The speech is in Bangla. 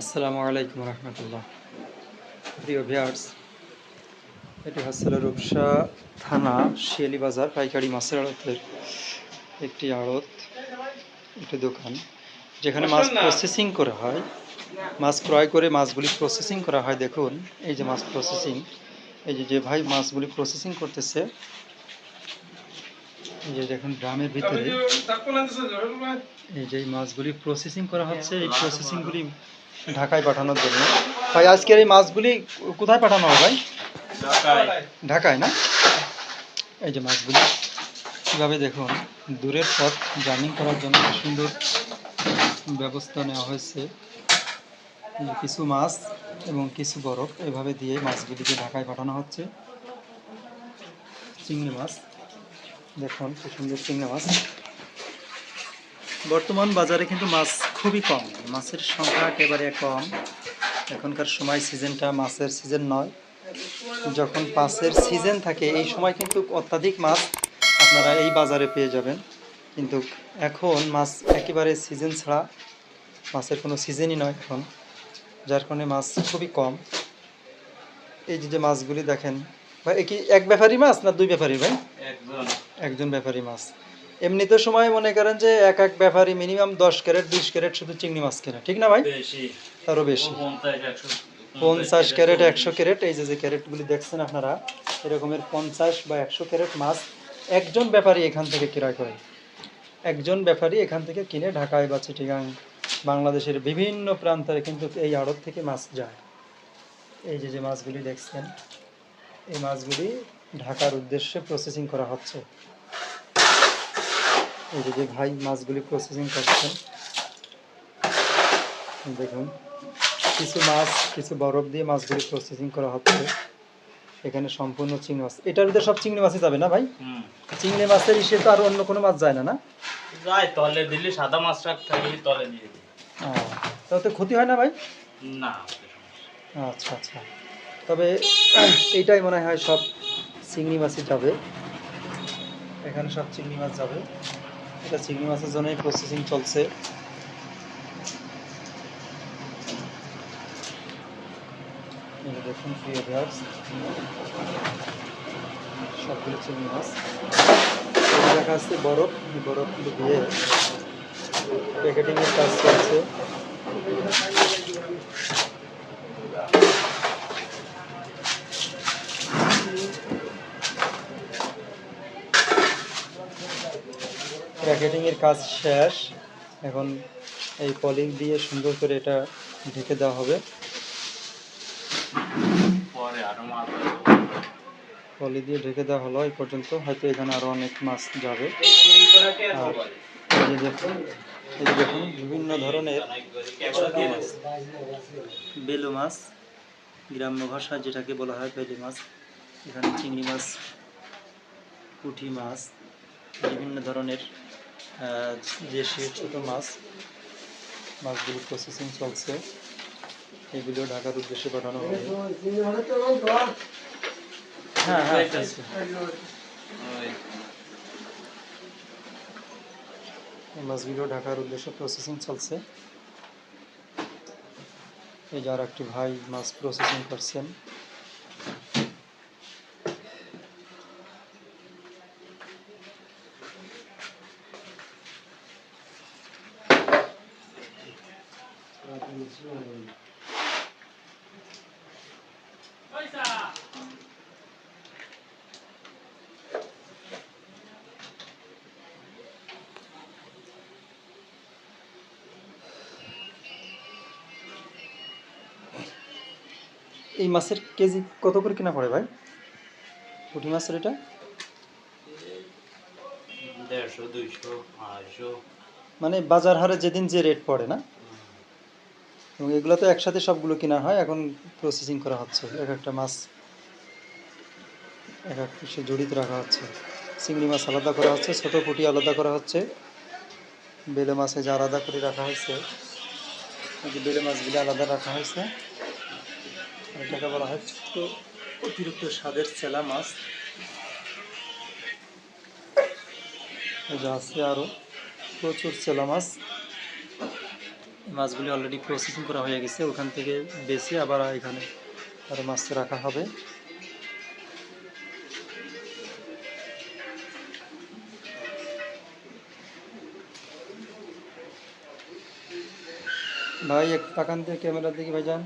আসসালামু আলাইকুম রহমতুল্লাহ। প্রিয় ভিয়ার্স এটি হচ্ছে রূপসা থানা শিয়ালি বাজার পাইকারি মাছের আড়তের একটি আড়ত একটি দোকান যেখানে মাছ প্রসেসিং করা হয়। মাছ ক্রয় করে মাছগুলি প্রসেসিং করা হয়। দেখুন এই যে মাছ প্রসেসিং এই যে যে ভাই মাছগুলি প্রসেসিং করতেছে এই যে দেখুন গ্রামের ভিতরে এই যে মাছগুলি প্রসেসিং করা হচ্ছে। এই প্রসেসিংগুলি ঢাকায় পাঠানোর জন্য। ভাই আজকের এই মাছগুলি কোথায় পাঠানো হবে ভাই? ঢাকায়। না? এই যে মাছগুলি কীভাবে দেখুন দূরের পথ জার্নিং করার জন্য সুন্দর ব্যবস্থা নেওয়া হয়েছে। কিছু মাছ এবং কিছু বরফ এভাবে দিয়ে মাছগুলিকে ঢাকায় পাঠানো হচ্ছে। চিংড়ি মাছ দেখুন কি সুন্দর চিংড়ি মাছ। বর্তমান বাজারে কিন্তু মাছ খুবই কম। মাছের সংখ্যা একেবারে কম। এখনকার সময় সিজনটা মাছের সিজন নয়। যখন মাছের সিজন থাকে এই সময় কিন্তু অত্যাধিক মাছ আপনারা এই বাজারে পেয়ে যাবেন। কিন্তু এখন মাছ একেবারে সিজন ছাড়া মাছের কোনো সিজনই নয় এখন যার কারণে মাছ খুবই কম। এই যে যে মাছগুলি দেখেন ভাই কি এক ব্যাপারী মাছ না দুই ব্যাপারী ভাই? একজন ব্যাপারী মাছ। এমনিতে সময় মনে করেন যে এক এক ব্যাপারী মিনিমাম দশ ক্যারেট বিশ ক্যারেট শুধু চিংড়ি মাছ কেনা ঠিক না ভাই? তারও বেশি। পঞ্চাশ পঞ্চাশ ক্যারেট একশো ক্যারেট এই যে যে ক্যারেটগুলি দেখছেন আপনারা এরকমের পঞ্চাশ বা একশো ক্যারেট মাছ একজন ব্যাপারী এখান থেকে ক্রয় করে। একজন ব্যাপারী এখান থেকে কিনে ঢাকায় বা চিটিগাং বাংলাদেশের বিভিন্ন প্রান্তরে কিন্তু এই আড়ত থেকে মাছ যায়। এই যে যে মাছগুলি দেখছেন এই মাছগুলি ঢাকার উদ্দেশ্যে প্রসেসিং করা হচ্ছে। এই যে ভাই মাছগুলি প্রসেসিং করছেন দেখুন কিছু মাছ কিছু বরফ দিয়ে মাছগুলি প্রসেসিং করা হচ্ছে। এখানে সম্পূর্ণ চিংড়ি মাছ। এটার ভিতরে সব চিংড়ি মাছই যাবে না ভাই? চিংড়ি মাছের ইসে তো আর অন্য কোনো মাছ যায় না না? যাই তলে দিলে সাদা মাছ রাখ থাকলে তলে দিয়ে দিই। তাতে ক্ষতি হয় না ভাই? না। আচ্ছা আচ্ছা। তবে এইটাই মনে হয় সব চিংড়ি মাছই যাবে। এখানে সব চিংড়ি মাছ যাবে। এটা চিংড়ি মাছের জন্যই প্রসেসিং চলছে। দেখুন, প্রিয় ভিউয়ার্স সবগুলো চিংড়ি মাছ। দেখা যাচ্ছে বরফ। বরফগুলো দিয়ে প্যাকেটিংয়ের কাজ চলছে। প্যাকেটিংয়ের কাজ শেষ। এখন এই পলিং দিয়ে সুন্দর করে এটা ঢেকে দেওয়া হবে। পরে আরও মাছ পলি দিয়ে ঢেকে দেওয়া হলো এই পর্যন্ত। হয়তো এখানে আরও অনেক মাছ যাবে। আর এই দেখুন এই দেখুন বিভিন্ন ধরনের বেলু মাছ গ্রাম্য ভাষায় যেটাকে বলা হয় বেলু মাছ এখানে চিংড়ি মাছ পুঁটি মাছ বিভিন্ন ধরনের দেশীয় ছোটো মাছ মাছগুলো প্রসেসিং চলছে। এগুলো ঢাকার উদ্দেশ্যে পাঠানো হবে হ্যাঁ হ্যাঁ। মাছগুলো ঢাকার উদ্দেশ্যে প্রসেসিং চলছে। এই যার একটি ভাই মাছ প্রসেসিং করছেন। এই মাছের কেজি কত করে কিনা পড়ে ভাই? পুঁটি মাছের এটা? দেড়শো দুইশো আড়াইশো। মানে বাজার হারে যেদিন যে রেট পড়ে না? এবং এগুলো তো একসাথে সবগুলো কেনা হয়, এখন প্রসেসিং করা হচ্ছে। এক একটা মাছ এক এক পিসে জড়িত রাখা হচ্ছে। চিংড়ি মাছ আলাদা করা হচ্ছে, ছোটো পুঁটি আলাদা করা হচ্ছে। বেলে মাছে যা আলাদা করে রাখা হয়েছে। বেলে মাছগুলো আলাদা রাখা হয়েছে। এটাকে বলা হয় ছোট্ট অতিরিক্ত স্বাদের চেলা মাছ। যে আছে আরও প্রচুর চেলা মাছ। মাছগুলি অলরেডি প্রসেসিং করা হয়ে গেছে, ওখান থেকে বেছে আবার এখানে আরও মাছ রাখা হবে। ভাই, এক তাকান দিয়ে ক্যামেরার দিকে ভাইজান।